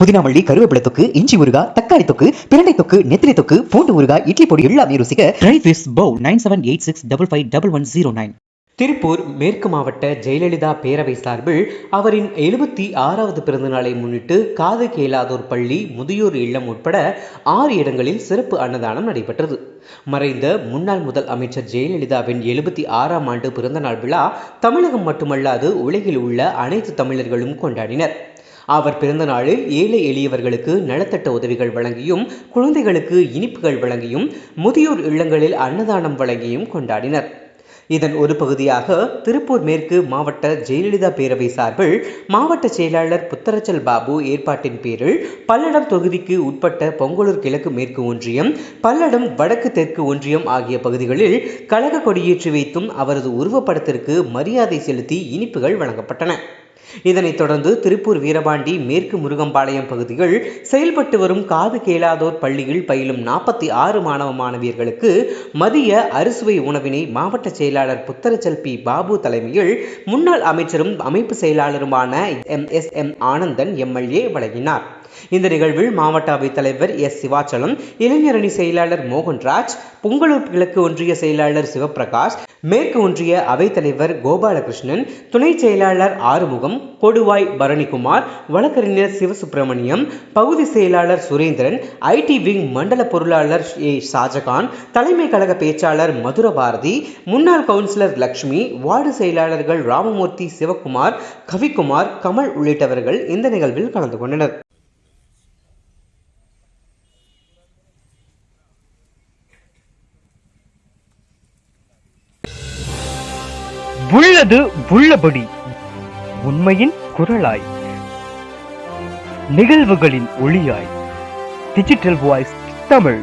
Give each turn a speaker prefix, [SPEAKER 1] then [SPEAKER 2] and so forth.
[SPEAKER 1] புதினாமல்லி கருவேப்பிலை தொக்கு இஞ்சி ஊறுகா தக்காளி தொக்கு பிரண்டை தொக்கு நெத்திலி தொக்கு பூண்டு ஊறுகா இட்லி பொடி எல்லாமே ருசிக்க dry fish bowl nine seven eight six double five double one zero nine
[SPEAKER 2] Tiruppur மேற்கு மாவட்ட ஜெயலலிதா பேரவை சார்பில் அவரின் எழுபத்தி ஆறாவது பிறந்தநாளை முன்னிட்டு காது கேளாதோர் பள்ளி முதியோர் இல்லம் உட்பட ஆறு இடங்களில் சிறப்பு அன்னதானம் நடைபெற்றது. மறைந்த முன்னாள் முதல் அமைச்சர் ஜெயலலிதாவின் எழுபத்தி ஆறாம் ஆண்டு பிறந்தநாள் விழா தமிழகம் மட்டுமல்லாது உலகில் உள்ள அனைத்து தமிழர்களும் கொண்டாடினர். அவர் பிறந்த நாளில் ஏழை எளியவர்களுக்கு நலத்தட்ட உதவிகள் வழங்கியும் குழந்தைகளுக்கு இனிப்புகள் வழங்கியும் முதியோர் இல்லங்களில் அன்னதானம் வழங்கியும் கொண்டாடினர். இதன் ஒரு பகுதியாக திருப்பூர் மேற்கு மாவட்ட ஜெயலலிதா பேரவை சார்பில் மாவட்ட செயலாளர் புத்தரச்சல் பாபு ஏற்பாட்டின் பேரில் பல்லடம் தொகுதிக்கு உட்பட்ட பொங்கலூர் கிழக்கு மேற்கு ஒன்றியம் பல்லடம் வடக்கு தெற்கு ஒன்றியம் ஆகிய பகுதிகளில் கழக கொடியேற்றி வைத்தும் அவரது உருவப்படத்திற்கு மரியாதை செலுத்தி இனிப்புகள் வழங்கப்பட்டன. இதனைத் தொடர்ந்து திருப்பூர் வீரபாண்டி மேற்கு முருகம்பாளையம் பகுதியில் செயல்பட்டு வரும் காது கேளாதோர் பள்ளியில் பயிலும் நாற்பத்தி ஆறு மாணவ மாணவியர்களுக்கு மதிய அறுசுவை உணவினை மாவட்ட செயலாளர் புத்தரச்சல் பி. பாபு தலைமையில் முன்னாள் அமைச்சரும் அமைப்பு செயலாளருமான M. S. M. Anandan MLA வழங்கினார். இந்த நிகழ்வில் மாவட்ட அவைத் தலைவர் எஸ். சிவாச்சலம் இளைஞரணி செயலாளர் மோகன்ராஜ் பொங்கலூர் கிழக்கு ஒன்றிய செயலாளர் சிவபிரகாஷ் மேற்கு ஒன்றிய அவைத்தலைவர் கோபாலகிருஷ்ணன் துணை செயலாளர் ஆறுமுகம் கொடுவாய் பரணிக்குமார் வழக்கறிஞர் சிவசுப்பிரமணியம் பகுதி செயலாளர் சுரேந்திரன் ஐடி விங் மண்டல பொருளாளர் ஏ ஷாஜகான் தலைமை கழக பேச்சாளர் மதுரபாரதி முன்னாள் கவுன்சிலர் லக்ஷ்மி வார்டு செயலாளர்கள் ராமமூர்த்தி சிவகுமார் கவிக்குமார் கமல் உள்ளிட்டவர்கள் இந்த நிகழ்வில் கலந்து கொண்டனர்.
[SPEAKER 3] உள்ளது உள்ளபடி. உண்மையின் குரலாய். நிகழ்வுகளின் ஒளியாய். Digital voice Tamil.